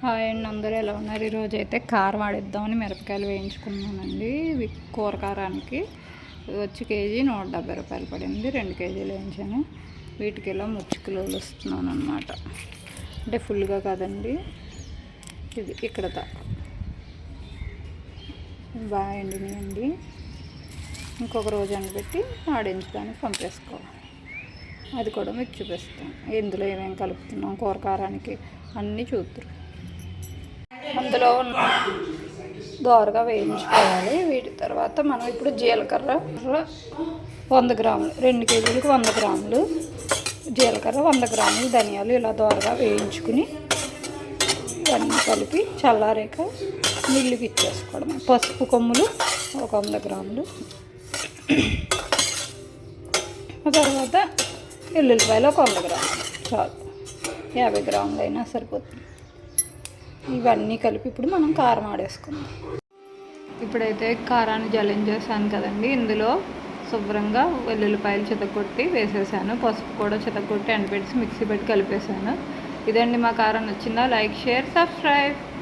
Hi అండి అందరూ ఎలా ఉన్నారు? ఈరోజు అయితే కారం ఆడిద్దామని మిరపకాయలు వేయించుకున్నానండి. ఇవి కూర కారానికి. వచ్చి కేజీ నూట డెబ్బై రూపాయలు పడింది. రెండు కేజీలు వేయించాను. వీటికి ఇలా ముచ్చుకులు వస్తున్నాను అనమాట అంటే ఫుల్గా కాదండి. ఇది ఇక్కడ బాగా ఎండినాయండి ఇంకొక రోజు ఎండబెట్టి ఆడించడానికి పంపేసుకోవాలి. అది కూడా మీకు చూపిస్తాం ఇందులో ఏమేమి కలుపుతున్నాం? కూర కారానికి అన్నీ చూద్దరు. అందులో ఉన్న దోరగా వేయించుకోవాలి. వీటి తర్వాత మనం ఇప్పుడు జీలకర్ర వంద గ్రాములు రెండు కేజీలకు వంద గ్రాములు జీలకర్ర వంద గ్రాములు ధనియాలు ఇలా దోరగా వేయించుకుని ఇవన్నీ కలిపి చల్లారాక నీళ్ళకి ఇచ్చేసుకోవడం పసుపు కొమ్ములు ఒక వంద గ్రాములు. ఆ తర్వాత ఎల్లుల్లిపాయలు ఒక వంద గ్రాములు. చాలు. యాభై గ్రాములు అయినా సరిపోతుంది. ఇవన్నీ కలిపి ఇప్పుడు మనం కారం ఆడేసుకుందాం. ఇప్పుడైతే కారాన్ని జలించేసాను కదండి. ఇందులో శుభ్రంగా వెల్లుల్లిపాయలు చితకొట్టి వేసేసాను. పసుపు కూడా చితకొట్టి ఎండబెట్టి మిక్సీ పెట్టి కలిపేసాను. ఇదండి మా కారం. నచ్చిందా? Like share subscribe.